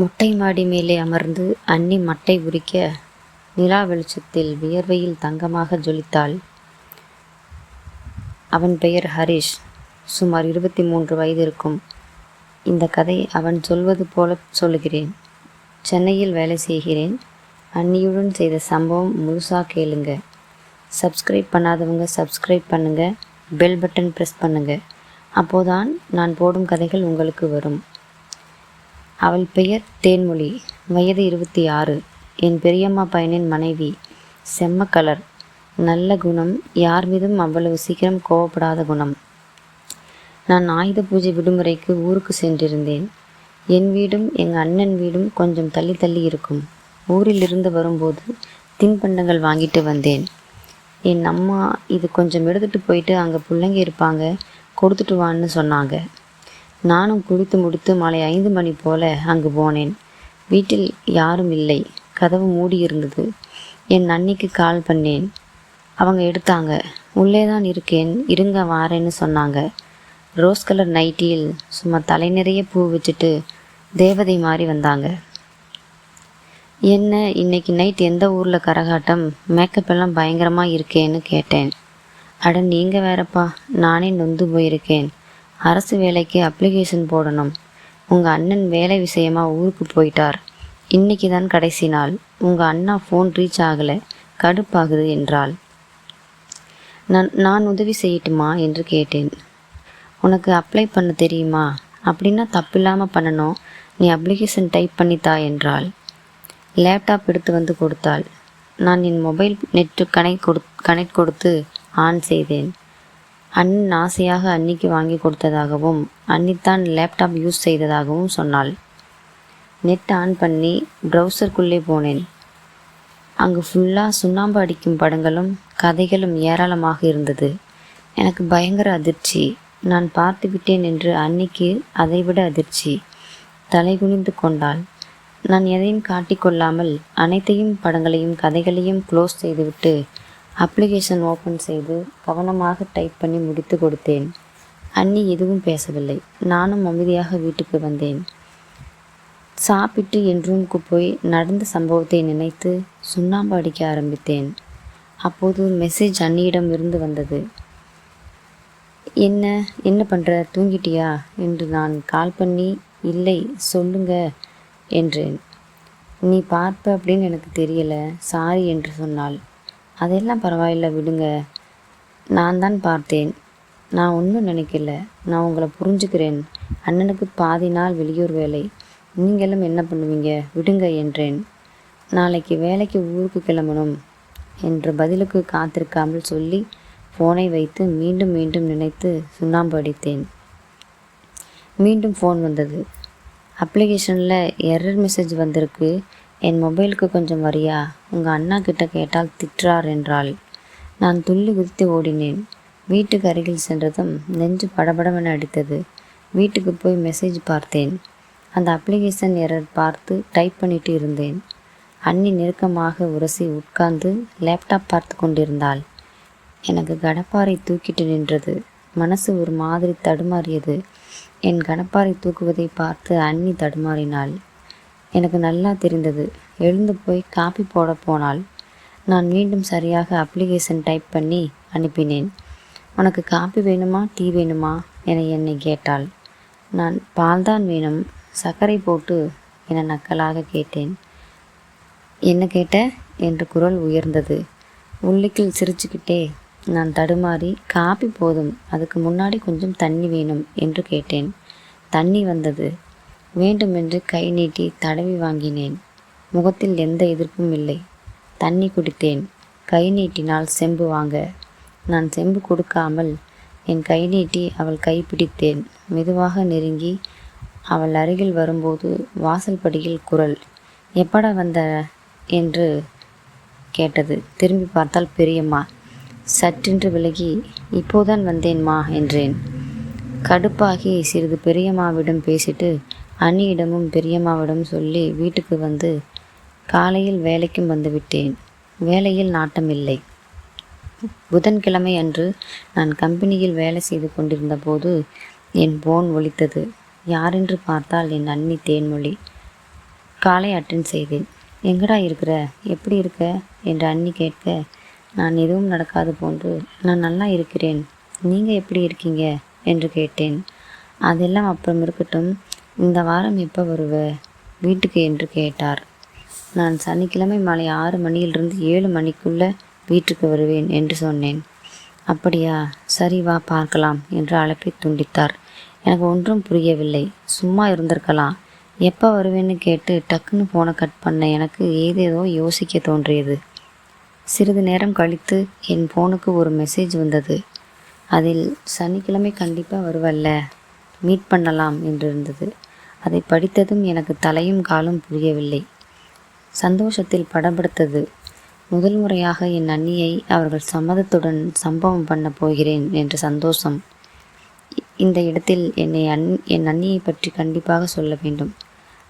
முட்டை மாடி மேலே அமர்ந்து அண்ணி மட்டை உரிக்க நிலா வெளிச்சத்தில் வியர்வையில் தங்கமாக ஜொலித்தாள். அவன் பெயர் ஹரிஷ். சுமார் இருபத்தி மூன்று வயது இருக்கும். இந்த கதை அவன் சொல்வது போல சொல்லுகிறேன். சென்னையில் வேலை செய்கிறேன். அண்ணியுடன் செய்த சம்பவம் முழுசாக கேளுங்க. சப்ஸ்கிரைப் பண்ணாதவங்க சப்ஸ்கிரைப் பண்ணுங்கள் பெல் பட்டன் ப்ரெஸ் பண்ணுங்கள் அப்போதான் நான் போடும் கதைகள் உங்களுக்கு வரும். அவள் பெயர் தேன்மொழி. வயது இருபத்தி ஆறு என் பெரியம்மா பையனின் மனைவி. செம்ம கலர். நல்ல குணம். யார் மீதும் அவ்வளவு சீக்கிரம் கோவப்படாத குணம். நான் ஆயுத பூஜை விடுமுறைக்கு ஊருக்கு சென்றிருந்தேன். என் வீடும் எங்கள் அண்ணன் வீடும் கொஞ்சம் தள்ளி தள்ளி இருக்கும். ஊரில் இருந்து வரும்போது தின்பண்டங்கள் வாங்கிட்டு வந்தேன். என் அம்மா இது கொஞ்சம் எடுத்துகிட்டு போயிட்டு அங்கே பிள்ளைங்க இருப்பாங்க. கொடுத்துட்டு வான்னு சொன்னாங்க. நானும் குடித்து முடித்து மாலை ஐந்து மணி போல அங்கு போனேன். வீட்டில் யாரும் இல்லை. கதவு மூடி இருந்தது. என் அன்னிக்கு கால் பண்ணேன். அவங்க எடுத்தாங்க. உள்ளே தான் இருக்கேன். இருங்க வாரேன்னு சொன்னாங்க. ரோஸ் கலர் நைட்டியில் சும்மா தலை நிறைய பூ வச்சுட்டு தேவதை மாதிரி வந்தாங்க. என்ன இன்னைக்கு நைட் எந்த ஊரில் கரகாட்டம்? மேக்கப் எல்லாம் பயங்கரமாக இருக்கேன்னு கேட்டேன். அட நீங்கள் வேறப்பா. நானே நொந்து போயிருக்கேன். அரசு வேலைக்கு அப்ளிகேஷன் போடணும். உங்கள் அண்ணன் வேலை விஷயமா ஊருக்கு போயிட்டார். இன்னைக்கு தான் கடைசி நாள். உங்கள் அண்ணா ஃபோன் ரீச் ஆகலை. கடுப்பாகுது என்றாள். நான் நான் உதவி செய்யட்டுமா என்று கேட்டேன். உனக்கு அப்ளை பண்ண தெரியுமா? அப்படின்னா தப்பில்லாமல் பண்ணணும். நீ அப்ளிகேஷன் டைப் பண்ணித்தா என்றாள். லேப்டாப் எடுத்து வந்து கொடுத்தாள். நான் என் மொபைல் நெட்டு கனெக்ட் கொடு கனெக்ட் கொடுத்து ஆன் செய்தேன். அண்ணன் ஆசையாக அன்னிக்கு வாங்கி கொடுத்ததாகவும் அன்னித்தான் லேப்டாப் யூஸ் செய்ததாகவும் சொன்னாள். நெட் ஆன் பண்ணி ப்ரௌசருக்குள்ளே போனேன். அங்கு ஃபுல்லாக சுண்ணாம்பு அடிக்கும் படங்களும் கதைகளும் ஏராளமாக இருந்தது. எனக்கு பயங்கர அதிர்ச்சி. நான் பார்த்து விட்டேன் என்று அன்னிக்கு அதைவிட அதிர்ச்சி. தலை குனிந்து கொண்டாள். நான் எதையும் காட்டிக்கொள்ளாமல் அனைத்தையும் படங்களையும் கதைகளையும் க்ளோஸ் செய்துவிட்டு அப்ளிகேஷன் ஓப்பன் செய்து கவனமாக டைப் பண்ணி முடித்து கொடுத்தேன். அண்ணி எதுவும் பேசவில்லை. நானும் அமைதியாக வீட்டுக்கு வந்தேன். சாப்பிட்டு என் ரூமுக்கு போய் நடந்த சம்பவத்தை நினைத்து சுண்ணாம்பு அடிக்க ஆரம்பித்தேன். அப்போது மெசேஜ் அண்ணியிடம் இருந்து வந்தது. என்ன என்ன பண்ணுற தூங்கிட்டியா? என்று நான் கால் பண்ணி இல்லை சொல்லுங்க என்றேன். நீ பார்ப்ப அப்படின்னு எனக்கு தெரியல. சாரி என்று சொன்னாள். அதெல்லாம் பரவாயில்ல விடுங்க. நான் தான் பார்த்தேன். நான் ஒன்றும் நினைக்கல. நான் உங்களை புரிஞ்சுக்கிறேன். அண்ணனுக்கு பாதி நாள் வெளியூர் வேலை. நீங்களும் என்ன பண்ணுவீங்க? விடுங்க என்றேன். நாளைக்கு வேலைக்கு ஊருக்கு கிளம்பணும் என்ற பதிலுக்கு காத்திருக்காமல் சொல்லி ஃபோனை வைத்து மீண்டும் மீண்டும் நினைத்து சுண்ணாம்பு அடித்தேன். மீண்டும் ஃபோன் வந்தது. அப்ளிகேஷனில் எரர் மெசேஜ் வந்திருக்கு. என் மொபைலுக்கு கொஞ்சம் வரியா? உங்கள் அண்ணா கிட்ட கேட்டால் திட்டுறார் என்றாள். நான் துள்ளி குதித்து ஓடினேன். வீட்டுக்கு அருகில் சென்றதும் நெஞ்சு படபடவென அடித்தது. வீட்டுக்கு போய் மெசேஜ் பார்த்தேன். அந்த அப்ளிகேஷன் எரர் பார்த்து டைப் பண்ணிட்டு இருந்தேன். அண்ணி நெருக்கமாக உரசி உட்கார்ந்து லேப்டாப் பார்த்து கொண்டிருந்தாள். எனக்கு கடப்பாரை தூக்கிட்டு நின்றது. மனசு ஒரு மாதிரி தடுமாறியது. என் கடப்பாரை தூக்குவதை பார்த்து அண்ணி தடுமாறினாள். எனக்கு நல்லா தெரிந்தது. எழுந்து போய் காப்பி போட போனால் நான் மீண்டும் சரியாக அப்ளிகேஷன் டைப் பண்ணி அனுப்பினேன். உனக்கு காப்பி வேணுமா டீ வேணுமா என என்னை கேட்டாள். நான் பால்தான் வேணும் சர்க்கரை போட்டு என நக்கலாக கேட்டேன். என்ன கேட்ட? என்று குரல் உயர்ந்தது. உள்ளுக்குள் சிரிச்சுக்கிட்டே நான் தடுமாறி காப்பி போதும் அதுக்கு முன்னாடி கொஞ்சம் தண்ணி வேணும் என்று கேட்டேன். தண்ணி வந்தது. வேண்டுமென்று கை நீட்டி தடவி வாங்கினேன். முகத்தில் எந்த எதிர்ப்பும் இல்லை. தண்ணி குடித்தேன். கை நீட்டினால் செம்பு வாங்க. நான் செம்பு கொடுக்காமல் என் கை நீட்டி அவள் கை பிடித்தேன். மெதுவாக நெருங்கி அவள் அருகில் வரும்போது வாசல் படியில் குரல் எப்படா வந்த? என்று கேட்டது. திரும்பி பார்த்தால் பெரியம்மா சற்றென்று விலகி இப்போதான் வந்தேன்மா என்றேன். கடுப்பாகி சிறிது பெரியம்மாவிடம் பேசிட்டு அண்ணியிடமும் பெரியம்மாவிடம் சொல்லி வீட்டுக்கு வந்து காலையில் வேலைக்கும் வந்துவிட்டேன் வேலையில் நாட்டமில்லை. புதன்கிழமை அன்று நான் கம்பெனியில் வேலை செய்து கொண்டிருந்த போது என் போன் ஒலித்தது. யாரென்று பார்த்தால் என் அண்ணி தேன்மொழி. காலை அட்டன் செய்தேன். எங்கடா இருக்கிற? எப்படி இருக்க? என்று அண்ணி கேட்க நான் எதுவும் நடக்காது போன்று. நான் நல்லா இருக்கிறேன். நீங்கள் எப்படி இருக்கீங்க? என்று கேட்டேன். அதெல்லாம் அப்புறம் இருக்கட்டும். இந்த வாரம் எப்போ வருவ? வீட்டுக்கு என்று கேட்டார். நான் சனிக்கிழமை மாலை ஆறு மணியிலிருந்து ஏழு மணிக்குள்ளே வீட்டுக்கு வருவேன் என்று சொன்னேன். அப்படியா? சரி வா பார்க்கலாம் என்று அழைப்பை துண்டித்தார். எனக்கு ஒன்றும் புரியவில்லை. சும்மா இருந்திருக்கலாம். எப்போ வருவேன்னு கேட்டு டக்குன்னு ஃபோனை கட் பண்ண எனக்கு ஏதேதோ யோசிக்க தோன்றியது. சிறிது நேரம் கழித்து என் ஃபோனுக்கு ஒரு மெசேஜ் வந்தது. அதில் சனிக்கிழமை கண்டிப்பாக வருவல்ல. மீட் பண்ணலாம் என்றிருந்தது. அதை படித்ததும் எனக்கு தலையும் காலும் புரியவில்லை. சந்தோஷத்தில் படபடுத்தது முதல் முறையாக என் அண்ணியை அவர்கள் சம்மதத்துடன் சம்பவம் பண்ண போகிறேன் என்ற சந்தோஷம். இந்த இடத்தில் என்னை அன் என் அண்ணியை பற்றி கண்டிப்பாக சொல்ல வேண்டும்.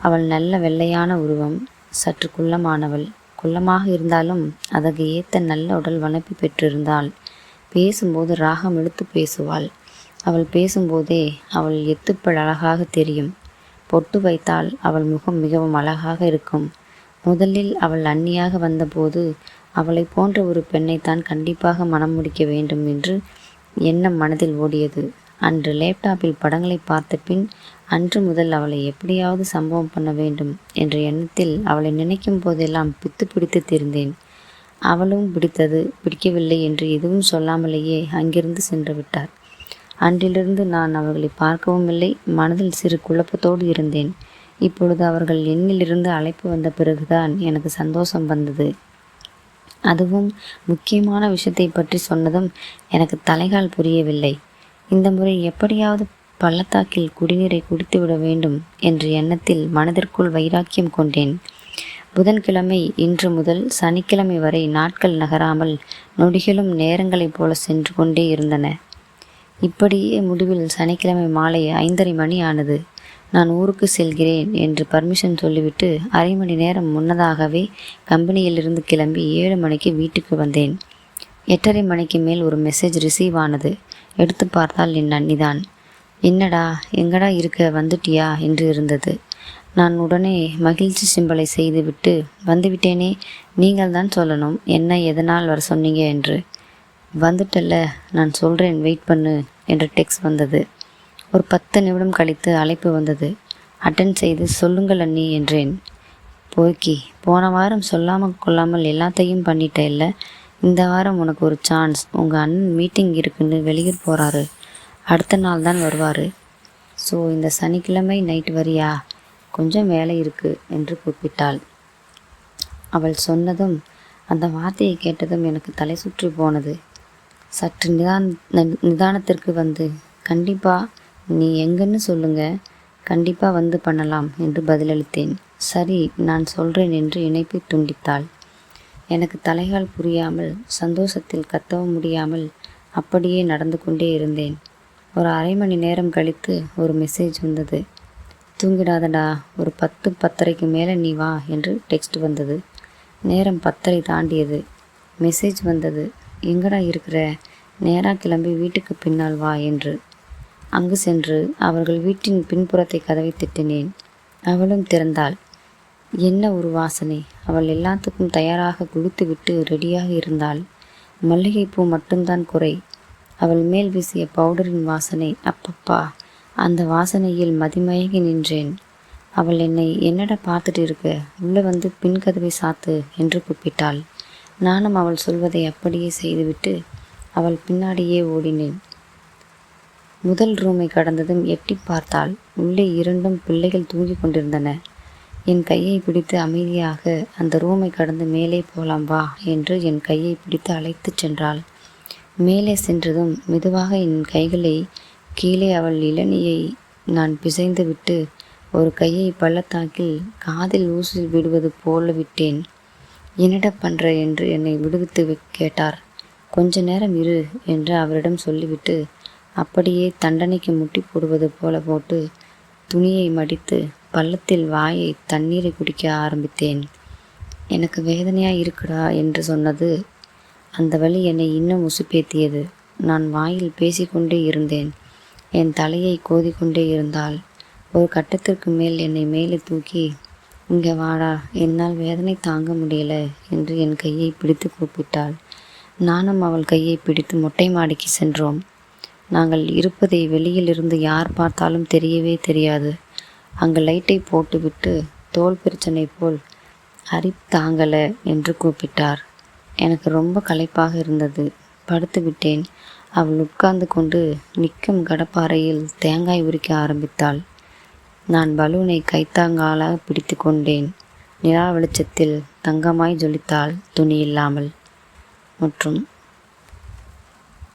அவள் நல்ல வெள்ளையான உருவம் சற்று குள்ளமானவள். குள்ளமாக இருந்தாலும் அதற்கு ஏற்ற நல்ல உடல் வனப்பி பெற்றிருந்தாள். பேசும்போது ராகம் எடுத்து பேசுவாள். அவள் பேசும்போதே அவள் எத்துப்பள் அழகாக தெரியும். பொட்டு வைத்தால் அவள் முகம் மிகவும் அழகாக இருக்கும். முதலில் அவள் அந்நியாக வந்தபோது அவளை போன்ற ஒரு பெண்ணைத்தான் கண்டிப்பாக மனம் முடிக்க வேண்டும் என்று எண்ணம் மனதில் ஓடியது. அன்று லேப்டாப்பில் படங்களை பார்த்த பின் அன்று முதல் அவளை எப்படியாவது சம்பவம் பண்ண வேண்டும் என்ற எண்ணத்தில் அவளை நினைக்கும் போதெல்லாம் பித்து பிடித்து தெரிந்தேன். அவளும் பிடித்தது பிடிக்கவில்லை என்று எதுவும் சொல்லாமலேயே அங்கிருந்து சென்று விட்டார். அன்றிலிருந்து நான் அவர்களை பார்க்கவும் இல்லை மனதில் சிறு குழப்பத்தோடு இருந்தேன். இப்பொழுது அவர்கள் எண்ணிலிருந்து அழைப்பு வந்த பிறகுதான் எனக்கு சந்தோஷம் வந்தது. அதுவும் முக்கியமான விஷயத்தை பற்றி சொன்னதும் எனக்கு தலைகால் புரியவில்லை. இந்த முறை எப்படியாவது பள்ளத்தாக்கில் குடிநீரை குடித்துவிட வேண்டும் என்ற எண்ணத்தில் மனதிற்குள் வைராக்கியம் கொண்டேன். புதன்கிழமை இன்று முதல் சனிக்கிழமை வரை நாட்கள் நகராமல் நொடிகளும் நேரங்களைப் போல சென்று கொண்டே இருந்தன. இப்படியே முடிவில் சனிக்கிழமை மாலை ஐந்தரை மணி ஆனது நான் ஊருக்கு செல்கிறேன் என்று பர்மிஷன் சொல்லிவிட்டு அரை மணி நேரம் முன்னதாகவே கம்பெனியிலிருந்து கிளம்பி ஏழு மணிக்கு வீட்டுக்கு வந்தேன். எட்டரை மணிக்கு மேல் ஒரு மெசேஜ் ரிசீவ் ஆனது. எடுத்து பார்த்தால் என் அண்ணிதான். என்னடா எங்கடா இருக்க? வந்துட்டியா? என்று இருந்தது. நான் உடனே மகிழ்ச்சி சிம்பலை செய்துவிட்டு வந்துவிட்டேனே நீங்கள் தான் சொல்லணும். என்ன எதனால் வர சொன்னீங்க? என்று. வந்துட்டல்ல. நான் சொல்கிறேன் வெயிட் பண்ணு என்று டெக்ஸ்ட் வந்தது. ஒரு பத்து நிமிடம் கழித்து அழைப்பு வந்தது. அட்டன் செய்து சொல்லுங்கள் அண்ணி என்றேன். போக்கி போன வாரம் சொல்லாமல் கொள்ளாமல் எல்லாத்தையும் பண்ணிட்ட இல்லை. இந்த வாரம் உனக்கு ஒரு சான்ஸ் உங்கள் அண்ணன் மீட்டிங் இருக்குன்னு வெளியூர் போகிறாரு அடுத்த நாள் தான் வருவார். ஸோ இந்த சனிக்கிழமை நைட் வரியா? கொஞ்சம் வேலை இருக்குது என்று கூப்பிட்டாள். அவள் சொன்னதும் அந்த வார்த்தையை கேட்டதும் எனக்கு தலை சுற்றி போனது. சற்று நிதான் நிதானத்திற்கு வந்து கண்டிப்பாக நீ எங்கன்னு சொல்லுங்க. கண்டிப்பாக வந்து பண்ணலாம் என்று பதிலளித்தேன். சரி நான் சொல்கிறேன் என்று இணைப்பை துண்டித்தாள். எனக்கு தலைகால் புரியாமல் சந்தோஷத்தில் கத்தவும் முடியாமல் அப்படியே நடந்து கொண்டே இருந்தேன். ஒரு அரை மணி நேரம் கழித்து ஒரு மெசேஜ் வந்தது. தூங்கிடாதடா ஒரு பத்து பத்தரைக்கு மேலே நீ வா என்று டெக்ஸ்ட் வந்தது. நேரம் பத்தரை தாண்டியது. மெசேஜ் வந்தது. எங்கடா இருக்கிற? நேராக கிளம்பி வீட்டுக்கு பின்னால் வா என்று. அங்கு சென்று அவர்கள் வீட்டின் பின்புறத்தை கதவை திட்டினேன். அவளும் திறந்தாள். என்ன ஒரு வாசனை? அவள் எல்லாத்துக்கும் தயாராக குளித்துவிட்டு ரெடியாக இருந்தாள். மல்லிகைப்பூ மட்டும்தான் குறை. அவள் மேல் வீசிய பவுடரின் வாசனை அப்பப்பா அந்த வாசனையில் மதிமயங்கி நின்றேன். அவள் என்னை என்னடா பார்த்துட்டு இருக்க? உள்ளே வந்து பின் கதவை சாத்து என்று கூப்பிட்டாள். நானும் அவள் சொல்வதை அப்படியே செய்துவிட்டு அவள் பின்னாடியே ஓடினேன். முதல் ரூமை கடந்ததும் எட்டி பார்த்தாள் உள்ளே இரண்டும் பிள்ளைகள் தூங்கிக் கொண்டிருந்தன. என் கையை பிடித்து அமைதியாக அந்த ரூமை கடந்து மேலே போலாம் வா என்று என் கையை பிடித்து அழைத்துச் சென்றாள். மேலே சென்றதும் மெதுவாக என் கைகளை கீழே அவள் இளநியை நான் பிசைந்து விட்டு ஒரு கையை பள்ளத்தாக்கில் காதில் ஊசி விடுவது போல விட்டேன். என்னிட பண்ணுற என்று என்னை விடுவித்து கேட்டார். கொஞ்ச நேரம் இரு என்று அவரிடம் சொல்லிவிட்டு அப்படியே தண்டனைக்கு முட்டி போடுவது போல போட்டு துணியை மடித்து பள்ளத்தில் வாயை தண்ணீரை குடிக்க ஆரம்பித்தேன். எனக்கு வேதனையாக இருக்குடா என்று சொன்னது அந்த வழி என்னை இன்னும் உசுப்பேத்தியது. நான் வாயில் பேசிக்கொண்டே இருந்தேன். என் தலையை கோதிக்கொண்டே இருந்தால் ஒரு கட்டத்திற்கு மேல் என்னை மேலே தூக்கி இங்கே வாடா. என்னால் வேதனை தாங்க முடியல என்று என் கையை பிடித்து கூப்பிட்டாள். நானும் அவள் கையை பிடித்து மொட்டை மாடிக்கு சென்றோம். நாங்கள் இருப்பதை வெளியிலிருந்து யார் பார்த்தாலும் தெரியவே தெரியாது. அங்கு லைட்டை போட்டுவிட்டு தோல் பிரச்சனை போல் அரி தாங்கல என்று கூப்பிட்டார். எனக்கு ரொம்ப களைப்பாக இருந்தது. படுத்து விட்டேன். அவள் உட்கார்ந்து கொண்டு நிற்கும் கடப்பாறையில் தேங்காய் உரிக்க ஆரம்பித்தாள். நான் பலூனை கைத்தாங்காலாக பிடித்து கொண்டேன் நிலா வெளிச்சத்தில் தங்கமாய் ஜொலித்தாள் துணி இல்லாமல். மற்றும்